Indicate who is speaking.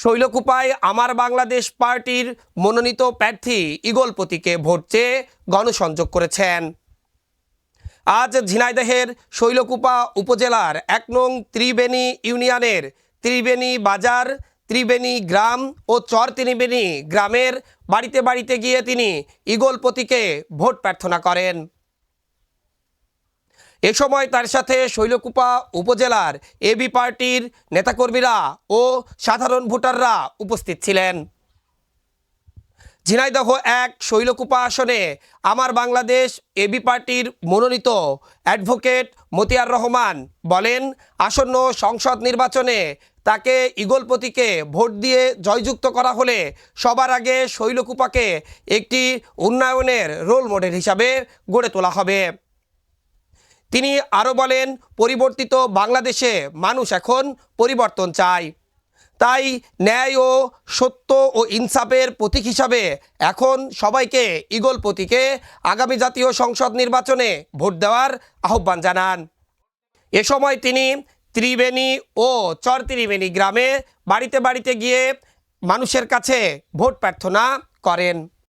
Speaker 1: শৈলকুপায় আমার বাংলাদেশ পার্টির মনোনীত প্রার্থী ইগল প্রতীকে ভোট চেয়ে গণসংযোগ করেছেন। আজ ঝিনাইদহের শৈলকুপা উপজেলার এক নং ত্রিবেণী ইউনিয়নের ত্রিবেণী বাজার, ত্রিবেণী গ্রাম ও চর ত্রিবেণী গ্রামের বাড়িতে বাড়িতে গিয়ে তিনি ইগল প্রতীকে ভোট প্রার্থনা করেন। এ সময় তার সাথে শৈলকুপা উপজেলার এবি পার্টির নেতাকর্মীরা ও সাধারণ ভোটাররা উপস্থিত ছিলেন। ঝিনাইদহ এক শৈলকুপা আসনে আমার বাংলাদেশ এবি পার্টির মনোনীত অ্যাডভোকেট মতিয়ার রহমান বলেন, আসন্ন সংসদ নির্বাচনে তাকে ইগল প্রতীকে ভোট দিয়ে জয়যুক্ত করা হলে সবার আগে শৈলকুপাকে একটি উন্নয়নের রোল মডেল হিসাবে গড়ে তোলা হবে। তিনি আরও বলেন, পরিবর্তিত বাংলাদেশে মানুষ এখন পরিবর্তন চায়। তাই ন্যায় ও সত্য ও ইনসাফের প্রতীক হিসাবে এখন সবাইকে ইগল প্রতীকে আগামী জাতীয় সংসদ নির্বাচনে ভোট দেওয়ার আহ্বান জানান। এ সময় তিনি ত্রিবেণী ও চর ত্রিবেণী গ্রামে বাড়িতে বাড়িতে গিয়ে মানুষের কাছে ভোট প্রার্থনা করেন।